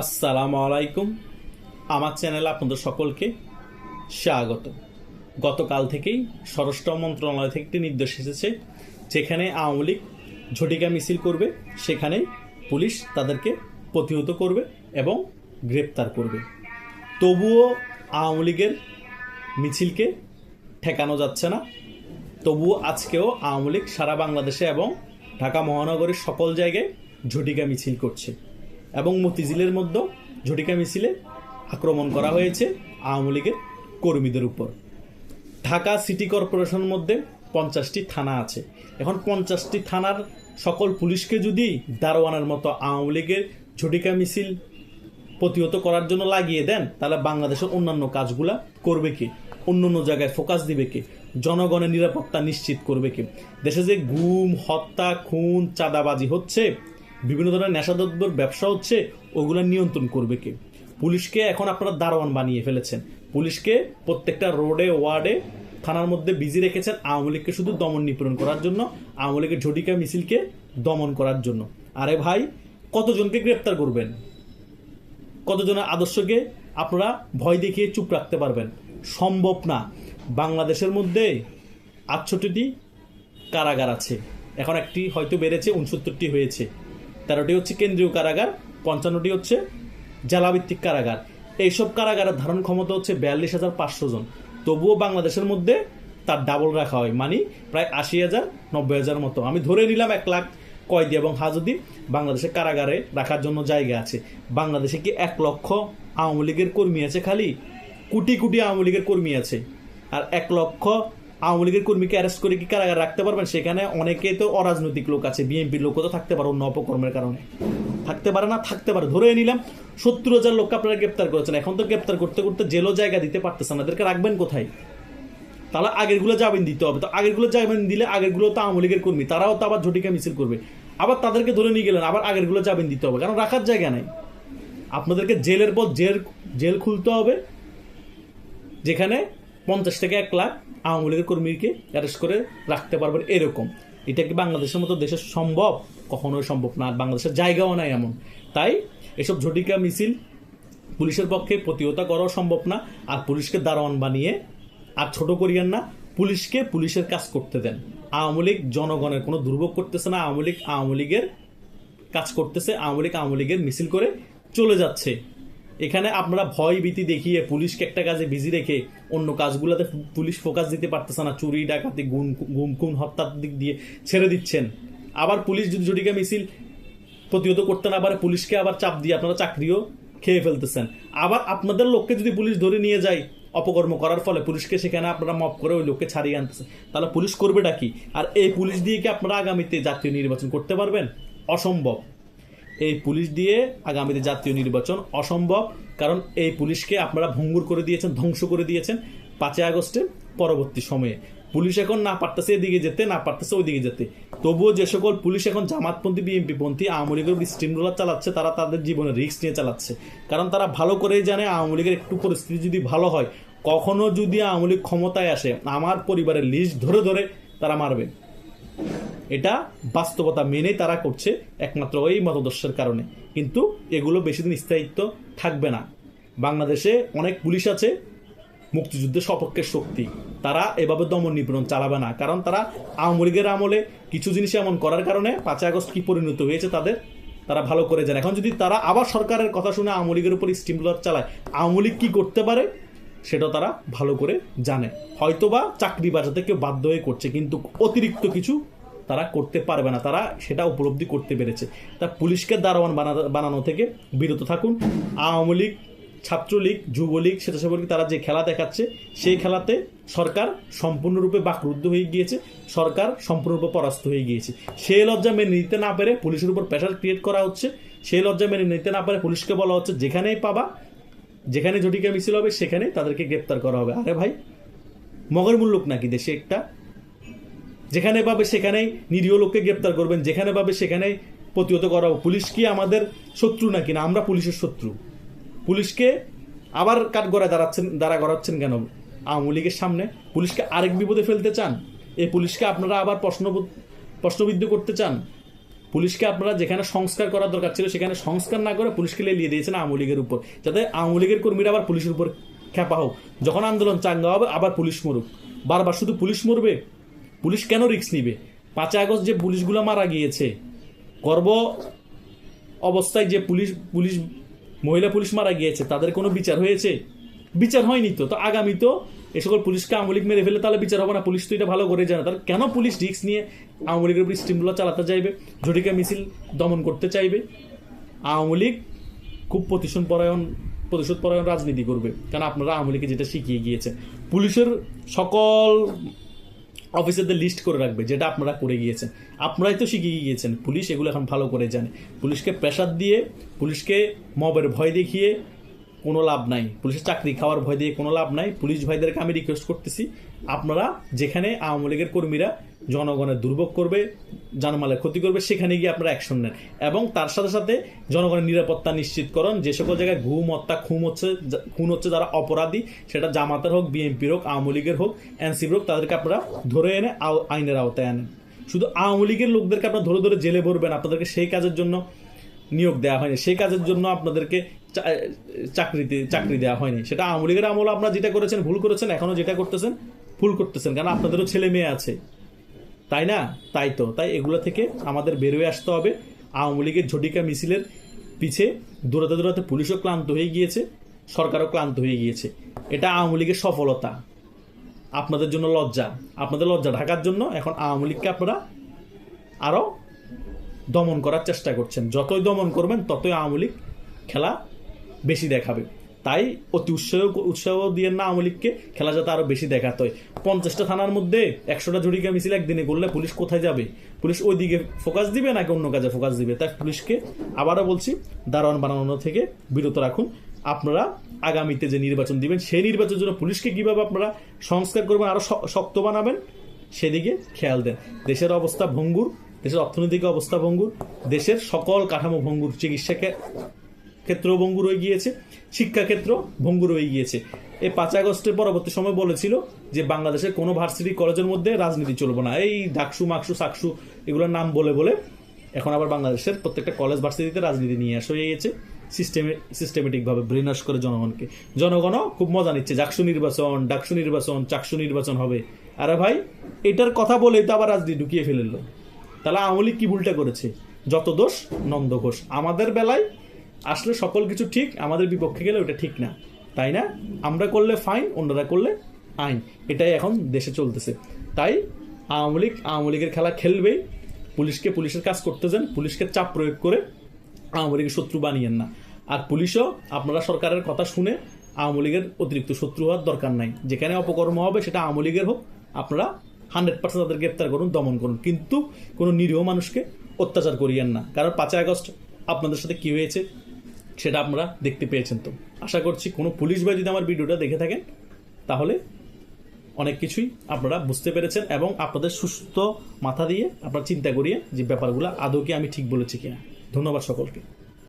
আসসালামু আলাইকুম। আমার চ্যানেলে আপনাদের সকলকে স্বাগত। গতকাল থেকেই স্বরাষ্ট্র মন্ত্রণালয় থেকে একটি নির্দেশ এসেছে, যেখানে আওয়ামী লীগ ঝটিকা মিছিল করবে সেখানেই পুলিশ তাদেরকে প্রতিহত করবে এবং গ্রেপ্তার করবে। তবুও আওয়ামী লীগের মিছিলকে ঠেকানো যাচ্ছে না। তবুও আজকেও আওয়ামী লীগ সারা বাংলাদেশে এবং ঢাকা মহানগরীর সকল জায়গায় ঝটিকা মিছিল করছে। এবং মতিঝিলের মধ্যে ঝটিকা মিছিলে আক্রমণ করা হয়েছে আওয়ামী লীগের কর্মীদের উপর। ঢাকা সিটি কর্পোরেশনের মধ্যে পঞ্চাশটি থানা আছে। এখন পঞ্চাশটি থানার সকল পুলিশকে যদি দারোয়ানের মতো আওয়ামী লীগের ঝটিকা মিছিল প্রতিহত করার জন্য লাগিয়ে দেন, তাহলে বাংলাদেশের অন্যান্য কাজগুলা করবে কি? অন্য অন্য জায়গায় ফোকাস দিবে কি? জনগণের নিরাপত্তা নিশ্চিত করবে কি? দেশে যে গুম, হত্যা, খুন, চাঁদাবাজি হচ্ছে বিভিন্ন ধরনের নেশাদ্রব্যের ব্যবসা হচ্ছে, ওগুলো নিয়ন্ত্রণ করবে কে? পুলিশকে এখন আপনারা দারোয়ান বানিয়ে ফেলেছেন। পুলিশকে প্রত্যেকটা রোডে, ওয়ার্ডে, থানার মধ্যে বিজি রেখেছেন আওয়ামী লীগকে শুধু দমন নিপীড়ন করার জন্য, আওয়ামী লীগের ঝটিকা মিছিলকে দমন করার জন্য। আরে ভাই, কতজনকে গ্রেপ্তার করবেন? কতজনের আদর্শকে আপনারা ভয় দেখিয়ে চুপ রাখতে পারবেন? সম্ভব না। বাংলাদেশের মধ্যে আটষট্টিটি কারাগার আছে। এখন একটি হয়তো বেড়েছে, উনসত্তরটি হয়েছে। তেরোটি হচ্ছে কেন্দ্রীয় কারাগার, পঞ্চান্নটি হচ্ছে জেলাভিত্তিক কারাগার। এইসব কারাগারের ধারণ ক্ষমতা হচ্ছে বিয়াল্লিশ হাজার পাঁচশো জন। তবুও বাংলাদেশের মধ্যে তার ডাবল রাখা হয় মানে প্রায় আশি হাজার, নব্বই হাজার মতো। আমি ধরে নিলাম এক লাখ কয়েদি এবং হাজদি বাংলাদেশের কারাগারে রাখার জন্য জায়গা আছে। বাংলাদেশে কি এক লক্ষ আওয়ামী লীগের কর্মী আছে খালি? কোটি কোটি আওয়ামী লীগের কর্মী আছে। আর এক লক্ষ আওয়ামী লীগের কর্মীকে অ্যারেস্ট করে কি কারাগারে রাখতে পারবেন? সেখানে অনেকে তো অরাজনৈতিক লোক আছে, বিএনপির লোকও তো থাকতে পারে অন্য অপকর্মের কারণে। থাকতে পারে না, থাকতে পারে ধরে নিলাম সত্তর হাজার লোককে আপনারা গ্রেপ্তার করেছেন। এখন তো গ্রেপ্তার করতে করতে জেলও জায়গা দিতে পারতেছেন এদেরকে রাখবেন কোথায়? তাহলে আগেরগুলো জামিন দিতে হবে। তো আগেরগুলো জামিন দিলে আগেরগুলো তো আওয়ামী লীগের কর্মী, তারাও তো আবার ঝটিকা মিছিল করবে। আবার তাদেরকে ধরে নিয়ে গেলেন, আবার আগেরগুলো জামিন দিতে হবে। কারণ রাখার জায়গা নেই। আপনাদেরকে জেলের পর জেল জেল খুলতে হবে। যেখানে পঞ্চাশ থেকে এক লাখ আওয়ামী লীগের কর্মীকে অ্যারেস্ট করে রাখতে পারবেন এরকম। এটা কি বাংলাদেশের মতো দেশে সম্ভব? কখনোই সম্ভব না। আর বাংলাদেশের জায়গাও নাই এমন। তাই এসব ঝটিকা মিছিল পুলিশের পক্ষে প্রতিহতা করাও সম্ভব না। আর পুলিশকে দারোয়ান বানিয়ে, আর ছোট করিয়েন না, পুলিশকে পুলিশের কাজ করতে দেন। আওয়ামী লীগ জনগণের কোনো দুর্ভোগ করতেছে না। আওয়ামী লীগ, আওয়ামী লীগের কাজ করতেছে। আওয়ামী লীগ, আওয়ামী লীগের মিছিল করে চলে যাচ্ছে। এখানে আপনারা ভয় ভীতি দেখিয়ে পুলিশকে একটা কাজে বিজি রেখে অন্য কাজগুলোতে পুলিশ ফোকাস দিতে পারতেছে না। চুরি, ডাকাতি, গুম গুম, খুন, হত্যার দিক দিয়ে ছেড়ে দিচ্ছেন। আবার পুলিশ যদি জটিকা মিছিল প্রতিহত করতে না পারে, পুলিশকে আবার চাপ দিয়ে আপনারা চাকরিও খেয়ে ফেলতেছেন। আবার আপনাদের লোককে যদি পুলিশ ধরে নিয়ে যায়, অপকর্ম করার ফলে পুলিশকে সেখানে আপনারা মপ করে ওই লোককে ছাড়িয়ে আনতেছে তাহলে পুলিশ করবেটা কি? আর এই পুলিশ দিয়ে কি আপনারা আগামীতে জাতীয় নির্বাচন করতে পারবেন? অসম্ভব। এই পুলিশ দিয়ে আগামীতে জাতীয় নির্বাচন অসম্ভব, কারণ এই পুলিশকে আপনারা ভঙ্গুর করে দিয়েছেন, ধ্বংস করে দিয়েছেন পাঁচই আগস্টের পরবর্তী সময়ে। পুলিশ এখন না পারতেছে এদিকে যেতে, না পারতেছে ওইদিকে যেতে। তবুও যে সকল পুলিশ এখন জামাতপন্থী বিএনপি পন্থী আওয়ামী লীগের স্টিম রোলার চালাচ্ছে, তারা তাদের জীবনে রিস্ক নিয়ে চালাচ্ছে। কারণ তারা ভালো করেই জানে আওয়ামী লীগের একটু পরিস্থিতি যদি ভালো হয়, কখনো যদি আওয়ামী লীগ ক্ষমতায় আসে, আমার পরিবারের লিস্ট ধরে ধরে তারা মারবে। এটা বাস্তবতা মেনে তারা করছে একমাত্র ওই মতদর্শের কারণে। কিন্তু এগুলো বেশি দিন স্থায়িত্ব থাকবে না। বাংলাদেশে অনেক পুলিশ আছে, মুক্তিযুদ্ধের সপক্ষের শক্তি। তারা এভাবে দমন নিপীড়ন চালাবে না। কারণ তারা আওয়ামী লীগের আমলে কিছু জিনিস এমন করার কারণে পাঁচই আগস্ট কি পরিণত হয়েছে তাদের, তারা ভালো করে জানে। এখন যদি তারা আবার সরকারের কথা শুনে আওয়ামী লীগের উপর স্টিমুলার চালায়, আওয়ামী লীগ কী করতে পারে? সেটা তারা ভালো করে জানে। হয়তোবা চাকরি বাজাতে কেউ বাধ্য হয়ে করছে, কিন্তু অতিরিক্ত কিছু তারা করতে পারবে না, তারা সেটা উপলব্ধি করতে পেরেছে। তা পুলিশকে দারোয়ান বানা- বানানো থেকে বিরত থাকুন। আওয়ামী লীগ, ছাত্রলীগ, যুবলীগ, স্বেচ্ছাসেবক তারা যে খেলা দেখাচ্ছে, সেই খেলাতে সরকার সম্পূর্ণরূপে বাকরুদ্ধ হয়ে গিয়েছে, সরকার সম্পূর্ণরূপে পরাস্ত হয়ে গিয়েছে। সেই লজ্জা মেনে নিতে না পেরে পুলিশের উপর প্রেশার ক্রিয়েট করা হচ্ছে। সেই লজ্জা মেনে নিতে না পারে পুলিশকে বলা হচ্ছে, যেখানেই পাবা, যেখানে জটিকা মিছিল হবে সেখানে তাদেরকে গ্রেপ্তার করা হবে। আরে ভাই, মগর মূল্যক নাকি দেশে একটা যেখানে পাবে সেখানেই নিরীহ লোককে গ্রেপ্তার করবেন, যেখানে পাবে সেখানেই প্রতিহত করা। পুলিশ কি আমাদের শত্রু নাকি না? আমরা পুলিশের শত্রু। পুলিশকে আবার কাঠ গড়ায় দাঁড়াচ্ছেন, দাঁড়া করাচ্ছেন কেন? আওয়ামী লীগের সামনে পুলিশকে আরেক বিপদে ফেলতে চান? এই পুলিশকে আপনারা আবার প্রশ্ন প্রশ্নবিদ্ধ করতে চান? পুলিশকে আপনারা যেখানে সংস্কার করার দরকার ছিল, সেখানে সংস্কার না করে পুলিশকে লেলিয়ে দিয়েছেন আওয়ামী লীগের উপর। যাতে আওয়ামী লীগের কর্মীরা আবার পুলিশের উপর খ্যাপা হোক। যখন আন্দোলন চাঙ্গা হবে, আবার পুলিশ মরুক। বারবার শুধু পুলিশ মরবে? পুলিশ কেন রিস্ক নিবে? পাঁচই আগস্ট যে পুলিশগুলো মারা গিয়েছে, গর্ব অবস্থায় যে পুলিশ পুলিশ, মহিলা পুলিশ মারা গিয়েছে, তাদের কোনো বিচার হয়েছে? বিচার হয়নি তো। তো আগামী তো এ সকল পুলিশকে আওয়ামী লীগ মেরে ফেলে তাহলে বিচার হবে না। পুলিশ তো এটা ভালো করে জানে। তাহলে কেন পুলিশ রিক্স নিয়ে আওয়ামী লীগের উপর স্টিমগুলো চালাতে চাইবে? ঝটিকা মিছিল দমন করতে চাইবে? আওয়ামী লীগ খুব প্রতিশোধ পরায়ণ প্রতিশোধ পরায়ণ রাজনীতি করবে। কারণ আপনারা আওয়ামী লীগকে যেটা শিখিয়ে গিয়েছেন? পুলিশের সকল অফিসারদের লিস্ট করে রাখবে, যেটা আপনারা করে গিয়েছেন। আপনারাই তো শিখিয়ে গিয়েছেন, পুলিশ এগুলো এখন ভালো করে জানে। পুলিশকে প্রেশার দিয়ে, পুলিশকে মবের ভয় দেখিয়ে কোনো লাভ নাই। পুলিশের চাকরি খাওয়ার ভয় দিয়ে কোনো লাভ নাই। পুলিশ ভাইদেরকে আমি রিকোয়েস্ট করতেছি, আপনারা যেখানে আওয়ামী লীগের কর্মীরা জনগণের দুর্ভোগ করবে, জানমালের ক্ষতি করবে, সেখানে গিয়ে আপনারা অ্যাকশন নেন। এবং তার সাথে সাথে জনগণের নিরাপত্তা নিশ্চিত নিশ্চিতকরণ যে সকল জায়গায় ঘুম হত্যা খুম হচ্ছে খুন হচ্ছে যারা অপরাধী, সেটা জামাতের হোক, বিএনপির হোক, আওয়ামী লীগের হোক, এনসিপির হোক, তাদেরকে আপনারা ধরে এনে আইনের আওতায় আনেন। শুধু আওয়ামী লীগের লোকদেরকে আপনারা ধরে ধরে জেলে ভরবেন, আপনাদেরকে সেই কাজের জন্য নিয়োগ দেওয়া হয়নি। সেই কাজের জন্য আপনাদেরকে চাকরিতে, চাকরি দেওয়া হয়নি। সেটা আওয়ামী লীগের আমল, আপনারা যেটা করেছেন ভুল করেছেন, এখনও যেটা করতেছেন, ভুল করতেছেন কারণ আপনাদেরও ছেলে মেয়ে আছে। তাই না? তাই তো। তাই এগুলো থেকে আমাদের বেরোয় আসতে হবে। আওয়ামী লীগের ঝটিকা মিছিলের পিছে দৌড়াতে দৌড়াতে পুলিশও ক্লান্ত হয়ে গিয়েছে, সরকারও ক্লান্ত হয়ে গিয়েছে। এটা আওয়ামী লীগের সফলতা। আপনাদের জন্য লজ্জা। আপনাদের লজ্জা ঢাকার জন্য এখন আওয়ামী লীগকে আপনারা আরও দমন করার চেষ্টা করছেন। যতই দমন করবেন, ততই আওয়ামী লীগ খেলা বেশি দেখাবে। তাই অতি উৎসাহ উৎসাহ দিয়ে না আওয়ামী লীগকে খেলা যাতে আরও বেশি দেখাতে হয়। পঞ্চাশটা থানার মধ্যে একশোটা জড়িকা মিছিল একদিনে করলে পুলিশ কোথায় যাবে? পুলিশ ওই দিকে ফোকাস দিবে নাকি অন্য কাজে ফোকাস দিবে? তাই পুলিশকে আবারও বলছি, দারোয়ান বানানো থেকে বিরত রাখুন। আপনারা আগামীতে যে নির্বাচন দিবেন, সেই নির্বাচনের জন্য পুলিশকে কীভাবে আপনারা সংস্কার করবেন আরও শক্ত বানাবেন, সেদিকে খেয়াল দেন। দেশের অবস্থা ভঙ্গুর, দেশের অর্থনৈতিক অবস্থা ভঙ্গুর, দেশের সকল কাঠামো ভঙ্গুর চিকিৎসাকে ক্ষেত্র ভঙ্গুর হয়ে গিয়েছে শিক্ষাক্ষেত্র ভঙ্গুর হয়ে গিয়েছে। এই পাঁচ আগস্টের পরবর্তী সময় বলেছিল যে বাংলাদেশের কোনো ভার্সিটি কলেজের মধ্যে রাজনীতি চলবে না। এই ডাকসু মাকসু, সাকসু এগুলোর নাম বলে বলে এখন আবার বাংলাদেশের প্রত্যেকটা কলেজ, ভার্সিটিতে রাজনীতি নিয়ে আসা হয়ে গেছে সিস্টেমে সিস্টেমেটিকভাবে ব্রেনাশ করে জনগণকে। জনগণও খুব মজা নিচ্ছে জাকসু নির্বাচন ডাকসু নির্বাচন, চাকসু নির্বাচন হবে। আরে ভাই, এটার কথা বলেই তো আবার রাজনীতি ঢুকিয়ে ফেলল। তাহলে আওয়ামী লীগ কী ভুলটা করেছে? যত দোষ, নন্দ ঘোষ। আমাদের বেলায় আসলে সকল কিছু ঠিক, আমাদের বিপক্ষে গেলে ওটা ঠিক না। তাই না? আমরা করলে ফাইন অন্যরা করলে আইন এটাই এখন দেশে চলতেছে। তাই আওয়ামী লীগ, আওয়ামী লীগের খেলা খেলবেই। পুলিশকে পুলিশের কাজ করতে যান, পুলিশকে চাপ প্রয়োগ করে আওয়ামী লীগের শত্রু বানিয়েন না। আর পুলিশও আপনারা সরকারের কথা শুনে আওয়ামী লীগের অতিরিক্ত শত্রু হওয়ার দরকার নাই। যেখানে অপকর্ম হবে সেটা আওয়ামী লীগের হোক, আপনারা হান্ড্রেড পার্সেন্ট তাদের গ্রেপ্তার করুন, দমন করুন। কিন্তু কোনো নিরীহ মানুষকে অত্যাচার করিয়েন না। কারণ পাঁচই আগস্ট আপনাদের সাথে কি হয়েছে? সেটা আপনারা দেখতে পেয়েছেন তো। আশা করছি কোনো পুলিশ ভাই যদি আমার ভিডিওটা দেখে থাকেন, তাহলে অনেক কিছুই আপনারা বুঝতে পেরেছেন এবং আপনাদের সুস্থ মাথা দিয়ে আপনারা চিন্তা করিয়ে যে ব্যাপারগুলো আদৌকে আমি ঠিক বলেছি কিনা। ধন্যবাদ সকলকে।